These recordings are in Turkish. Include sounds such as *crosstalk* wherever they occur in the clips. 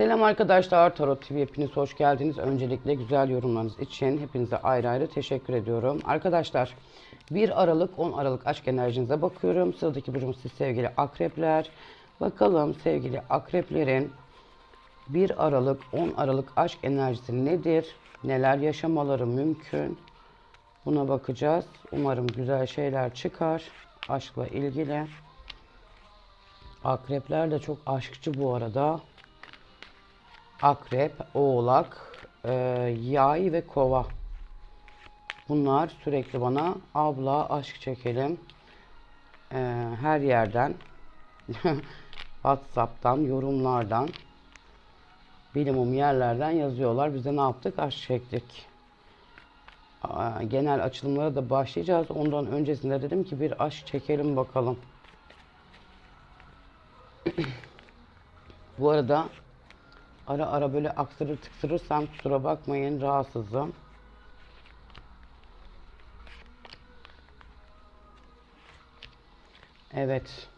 Selam arkadaşlar, Tarot TV hepiniz hoş geldiniz. Öncelikle güzel yorumlarınız için hepinize ayrı ayrı teşekkür ediyorum. Arkadaşlar 1 Aralık 10 Aralık aşk enerjinize bakıyorum. Sıradaki burcumuz siz sevgili akrepler. Bakalım sevgili akreplerin 1 Aralık 10 Aralık aşk enerjisi nedir? Neler yaşamaları mümkün? Buna bakacağız. Umarım güzel şeyler çıkar aşkla ilgili. Akrepler de çok aşkçı bu arada. Akrep, oğlak, e, yay ve kova. Bunlar sürekli bana abla aşk çekelim. E, her yerden, *laughs* Whatsapp'tan, yorumlardan, bilimum yerlerden yazıyorlar. Bize ne yaptık? Aşk çektik. Aa, Genel açılımlara da başlayacağız. Ondan öncesinde dedim ki bir aşk çekelim bakalım. *clears throat* Bu arada ara ara böyle aksırır tıksırırsam kusura bakmayın rahatsızım. Evet.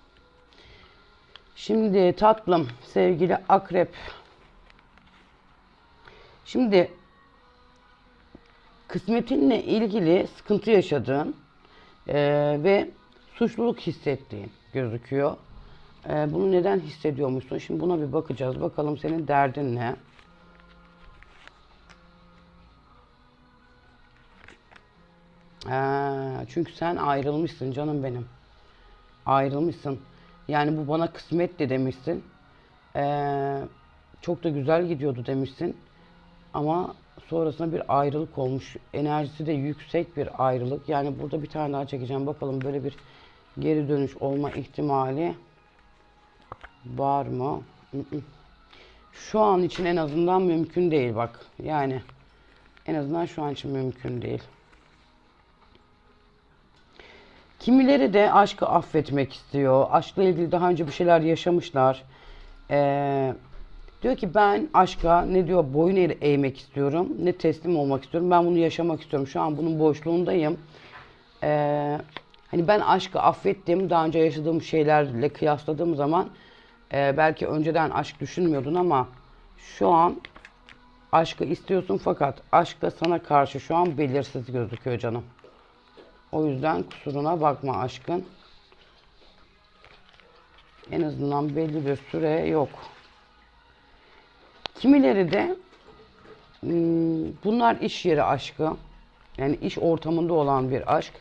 Şimdi tatlım sevgili akrep. Şimdi kısmetinle ilgili sıkıntı yaşadığın eee, ve suçluluk hissettiğin gözüküyor. Eee, bunu neden hissediyormuşsun? Şimdi buna bir bakacağız. Bakalım senin derdin ne? Eee, çünkü sen ayrılmışsın canım benim. Ayrılmışsın. Yani bu bana kısmetti demişsin. Eee, çok da güzel gidiyordu demişsin. Ama sonrasında bir ayrılık olmuş. Enerjisi de yüksek bir ayrılık. Yani burada bir tane daha çekeceğim. Bakalım böyle bir geri dönüş olma ihtimali var mı? Şu an için en azından mümkün değil bak. Yani en azından şu an için mümkün değil. Kimileri de aşkı affetmek istiyor. Aşkla ilgili daha önce bir şeyler yaşamışlar. Ee, diyor ki ben aşka ne diyor boyun eğ- eğmek istiyorum ne teslim olmak istiyorum. Ben bunu yaşamak istiyorum. Şu an bunun boşluğundayım. Ee, hani ben aşkı affettim. Daha önce yaşadığım şeylerle kıyasladığım zaman e, belki önceden aşk düşünmüyordun ama şu an aşkı istiyorsun fakat aşk da sana karşı şu an belirsiz gözüküyor canım. O yüzden kusuruna bakma aşkın. En azından belli bir süre yok. Kimileri de hmm, bunlar iş yeri aşkı. Yani iş ortamında olan bir aşk.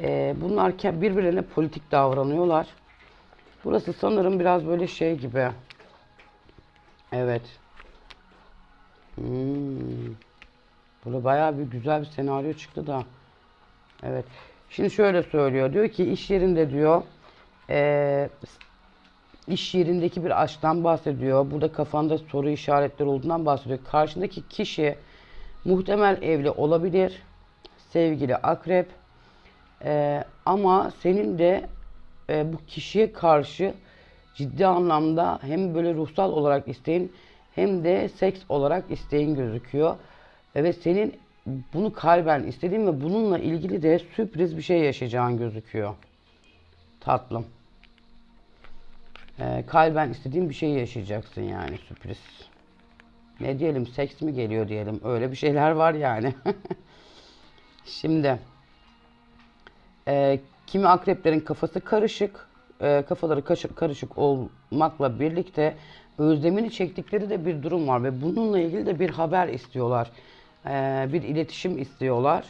Ee, bunlar birbirlerine politik davranıyorlar. Burası sanırım biraz böyle şey gibi. Evet. Hmm. Burada bayağı bir güzel bir senaryo çıktı da. Evet. Şimdi şöyle söylüyor. Diyor ki iş yerinde diyor eee, iş yerindeki bir aşktan bahsediyor. Burada kafanda soru işaretleri olduğundan bahsediyor. Karşındaki kişi muhtemel evli olabilir. Sevgili akrep. Eee, ama senin de e, bu kişiye karşı ciddi anlamda hem böyle ruhsal olarak isteğin hem de seks olarak isteğin gözüküyor. Evet senin bunu kalben istediğin ve bununla ilgili de sürpriz bir şey yaşayacağın gözüküyor. Tatlım. Ee, kalben istediğin bir şey yaşayacaksın yani sürpriz. Ne diyelim seks mi geliyor diyelim. Öyle bir şeyler var yani. *laughs* Şimdi e, kimi akreplerin kafası karışık, e, kafaları kaşı- karışık olmakla birlikte özlemini çektikleri de bir durum var ve bununla ilgili de bir haber istiyorlar. E, bir iletişim istiyorlar.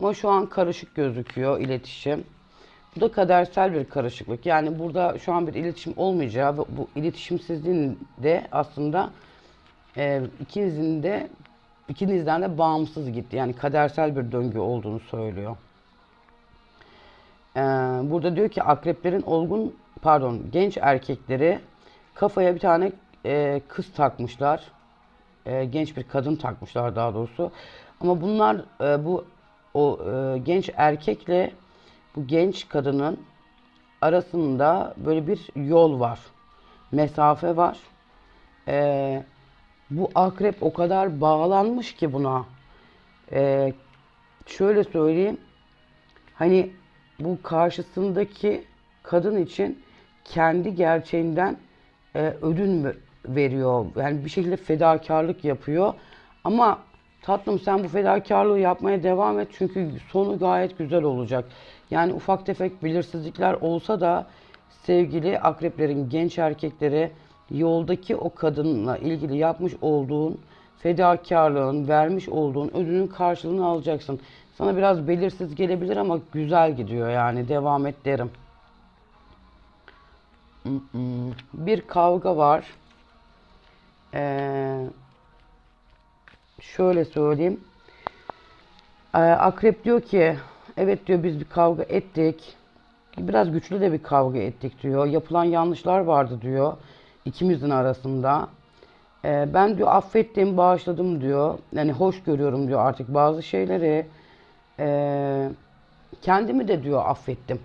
Ama şu an karışık gözüküyor iletişim. Bu da kadersel bir karışıklık. Yani burada şu an bir iletişim olmayacağı ve bu iletişimsizliğin de aslında e, ikinizin de ikinizden de bağımsız gitti. Yani kadersel bir döngü olduğunu söylüyor. Ee, burada diyor ki akreplerin olgun pardon genç erkekleri kafaya bir tane e, kız takmışlar. E, genç bir kadın takmışlar daha doğrusu. Ama bunlar e, bu o e, genç erkekle bu genç kadının arasında böyle bir yol var. Mesafe var. E, bu akrep o kadar bağlanmış ki buna. E, şöyle söyleyeyim. Hani bu karşısındaki kadın için kendi gerçeğinden e, ödün veriyor. Yani bir şekilde fedakarlık yapıyor. Ama tatlım sen bu fedakarlığı yapmaya devam et çünkü sonu gayet güzel olacak. Yani ufak tefek belirsizlikler olsa da sevgili akreplerin genç erkekleri yoldaki o kadınla ilgili yapmış olduğun fedakarlığın, vermiş olduğun ödünün karşılığını alacaksın. Sana biraz belirsiz gelebilir ama güzel gidiyor yani devam et derim. Bir kavga var. Ee, şöyle söyleyeyim. Ee, Akrep diyor ki evet diyor biz bir kavga ettik. Biraz güçlü de bir kavga ettik diyor. Yapılan yanlışlar vardı diyor ikimizin arasında. Ee, ben diyor affettim, bağışladım diyor. Yani hoş görüyorum diyor artık bazı şeyleri. Ee, kendimi de diyor affettim.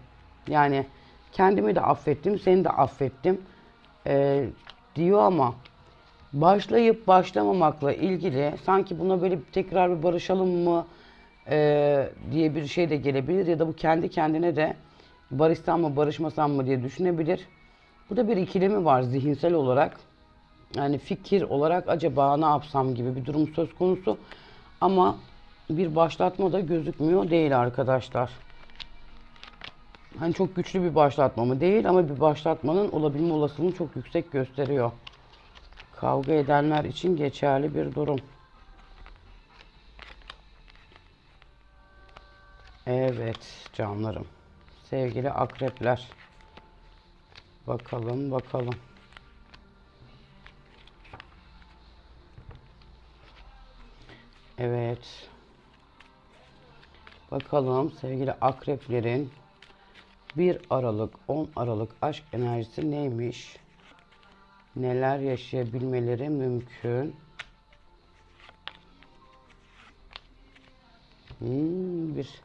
Yani kendimi de affettim, seni de affettim ee, diyor ama başlayıp başlamamakla ilgili sanki buna böyle tekrar bir barışalım mı ee, diye bir şey de gelebilir ya da bu kendi kendine de barışsam mı barışmasam mı diye düşünebilir. Bu da bir ikilemi var zihinsel olarak. Yani fikir olarak acaba ne yapsam gibi bir durum söz konusu. Ama bir başlatma da gözükmüyor değil arkadaşlar. Hani çok güçlü bir başlatma mı değil ama bir başlatmanın olabilme olasılığını çok yüksek gösteriyor. Kavga edenler için geçerli bir durum. Evet canlarım. Sevgili akrepler. Bakalım bakalım. Evet. Bakalım sevgili akreplerin 1 Aralık 10 Aralık aşk enerjisi neymiş? Neler yaşayabilmeleri mümkün? Hmm, bir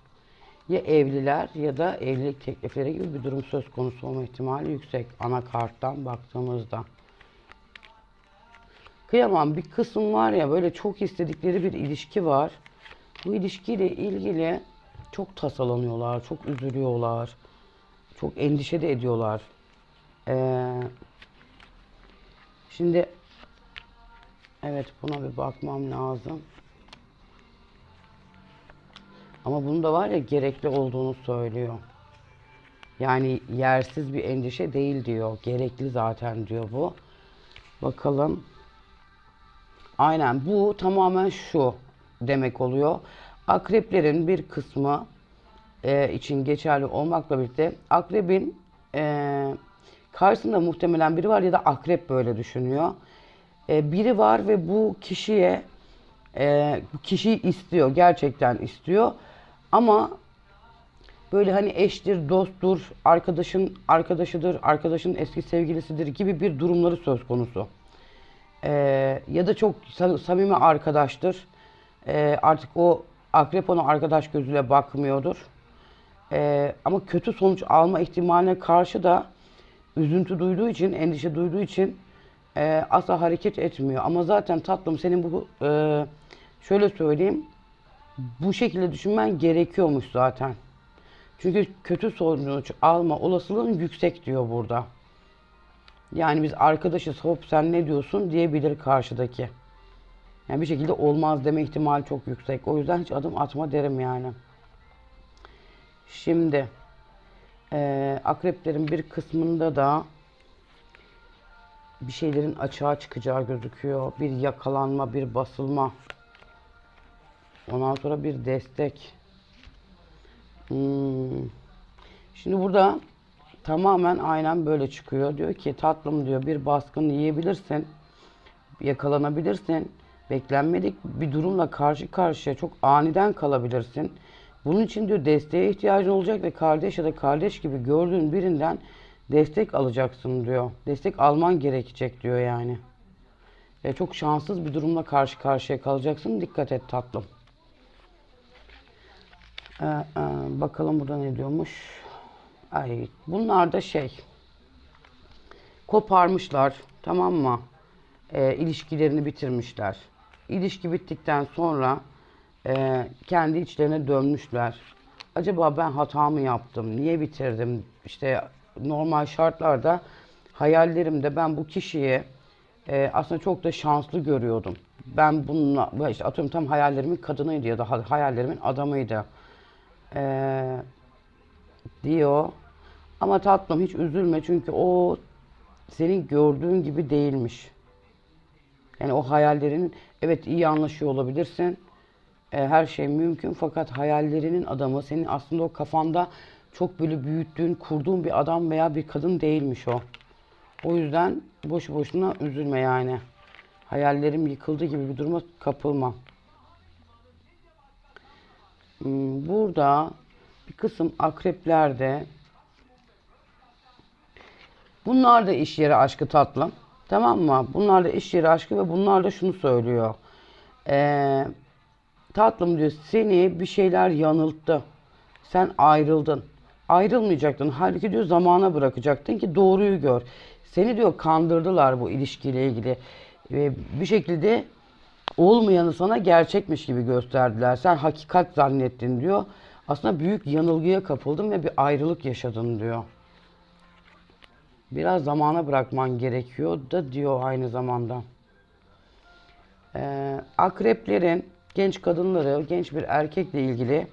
ya evliler ya da evlilik teklifleri gibi bir durum söz konusu olma ihtimali yüksek ana karttan baktığımızda. Kıyamam bir kısım var ya böyle çok istedikleri bir ilişki var. Bu ilişkiyle ilgili çok tasalanıyorlar, çok üzülüyorlar, çok endişe de ediyorlar. Ee, şimdi evet buna bir bakmam lazım. Ama bunun da var ya gerekli olduğunu söylüyor. Yani yersiz bir endişe değil diyor. Gerekli zaten diyor bu. Bakalım. Aynen bu tamamen şu demek oluyor. Akreplerin bir kısmı e, için geçerli olmakla birlikte akrebin e, karşısında muhtemelen biri var ya da akrep böyle düşünüyor. E, biri var ve bu kişiye e, kişiyi istiyor, gerçekten istiyor. Ama böyle hani eştir, dosttur, arkadaşın arkadaşıdır, arkadaşın eski sevgilisidir gibi bir durumları söz konusu. Ee, ya da çok samimi arkadaştır. Ee, artık o akrep ona arkadaş gözüyle bakmıyordur. Ee, ama kötü sonuç alma ihtimaline karşı da üzüntü duyduğu için, endişe duyduğu için e, asla hareket etmiyor. Ama zaten tatlım senin bu e, şöyle söyleyeyim bu şekilde düşünmen gerekiyormuş zaten. Çünkü kötü sonuç alma olasılığın yüksek diyor burada. Yani biz arkadaşız hop sen ne diyorsun diyebilir karşıdaki. Yani bir şekilde olmaz deme ihtimali çok yüksek. O yüzden hiç adım atma derim yani. Şimdi e, akreplerin bir kısmında da bir şeylerin açığa çıkacağı gözüküyor. Bir yakalanma, bir basılma. Ondan sonra bir destek. Hmm. Şimdi burada tamamen aynen böyle çıkıyor. Diyor ki tatlım diyor bir baskın yiyebilirsin. Yakalanabilirsin. Beklenmedik bir durumla karşı karşıya çok aniden kalabilirsin. Bunun için diyor desteğe ihtiyacın olacak ve kardeş ya da kardeş gibi gördüğün birinden destek alacaksın diyor. Destek alman gerekecek diyor yani. Ve çok şanssız bir durumla karşı karşıya kalacaksın. Dikkat et tatlım. Ee, e, bakalım burada ne diyormuş. Ay, bunlar da şey koparmışlar tamam mı? Ee, ilişkilerini bitirmişler. İlişki bittikten sonra e, kendi içlerine dönmüşler. Acaba ben hata mı yaptım? Niye bitirdim? İşte normal şartlarda hayallerimde ben bu kişiye e, aslında çok da şanslı görüyordum. Ben bununla bu işte atıyorum tam hayallerimin kadınıydı ya da ha- hayallerimin adamıydı. E, diyor. Ama tatlım hiç üzülme çünkü o senin gördüğün gibi değilmiş. Yani o hayallerinin evet iyi anlaşıyor olabilirsin. E, her şey mümkün fakat hayallerinin adamı senin aslında o kafanda çok böyle büyüttüğün, kurduğun bir adam veya bir kadın değilmiş o. O yüzden boşu boşuna üzülme yani. Hayallerim yıkıldı gibi bir duruma kapılma. Hmm, Burada bir kısım akreplerde bunlar da iş yeri aşkı tatlım. Tamam mı? Bunlar da iş yeri aşkı ve bunlar da şunu söylüyor. Ee, tatlım diyor seni bir şeyler yanılttı. Sen ayrıldın. Ayrılmayacaktın. Halbuki diyor zamana bırakacaktın ki doğruyu gör. Seni diyor kandırdılar bu ilişkiyle ilgili. Ve bir şekilde olmayanı sana gerçekmiş gibi gösterdiler. Sen hakikat zannettin diyor. Aslında büyük yanılgıya kapıldın ve bir ayrılık yaşadın diyor. Biraz zamana bırakman gerekiyor da diyor aynı zamanda. Ee, akreplerin genç kadınları, genç bir erkekle ilgili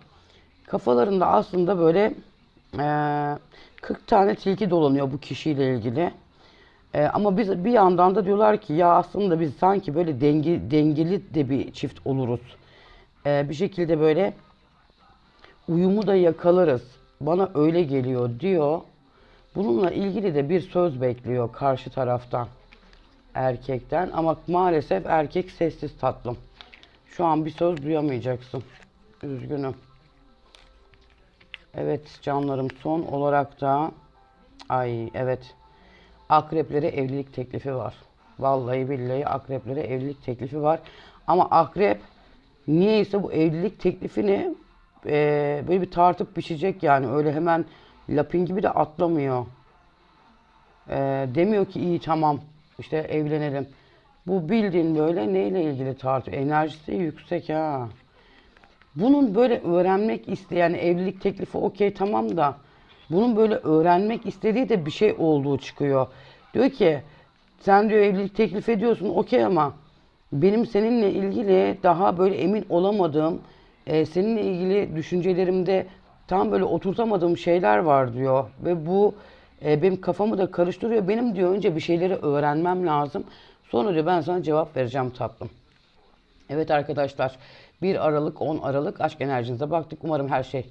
kafalarında aslında böyle ee, 40 tane tilki dolanıyor bu kişiyle ilgili. Ee, ama biz bir yandan da diyorlar ki ya aslında biz sanki böyle dengi, dengeli de bir çift oluruz. Ee, bir şekilde böyle uyumu da yakalarız. Bana öyle geliyor diyor. Bununla ilgili de bir söz bekliyor karşı taraftan erkekten ama maalesef erkek sessiz tatlım. Şu an bir söz duyamayacaksın. Üzgünüm. Evet canlarım son olarak da ay evet akreplere evlilik teklifi var. Vallahi billahi akreplere evlilik teklifi var. Ama akrep niyeyse bu evlilik teklifini eee, böyle bir tartıp biçecek yani öyle hemen lapin gibi de atlamıyor. Eee, demiyor ki iyi tamam işte evlenelim. Bu bildiğin böyle neyle ilgili tartıyor. Enerjisi yüksek ha. Bunun böyle öğrenmek isteyen evlilik teklifi okey tamam da bunun böyle öğrenmek istediği de bir şey olduğu çıkıyor. Diyor ki sen diyor evlilik teklif ediyorsun okey ama benim seninle ilgili daha böyle emin olamadığım e, seninle ilgili düşüncelerimde tam böyle oturtamadığım şeyler var diyor ve bu e, benim kafamı da karıştırıyor. Benim diyor önce bir şeyleri öğrenmem lazım. Sonra diyor ben sana cevap vereceğim tatlım. Evet arkadaşlar 1 Aralık 10 Aralık aşk enerjinize baktık. Umarım her şey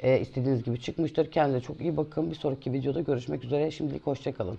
e, istediğiniz gibi çıkmıştır. Kendinize çok iyi bakın. Bir sonraki videoda görüşmek üzere. Şimdilik hoşçakalın.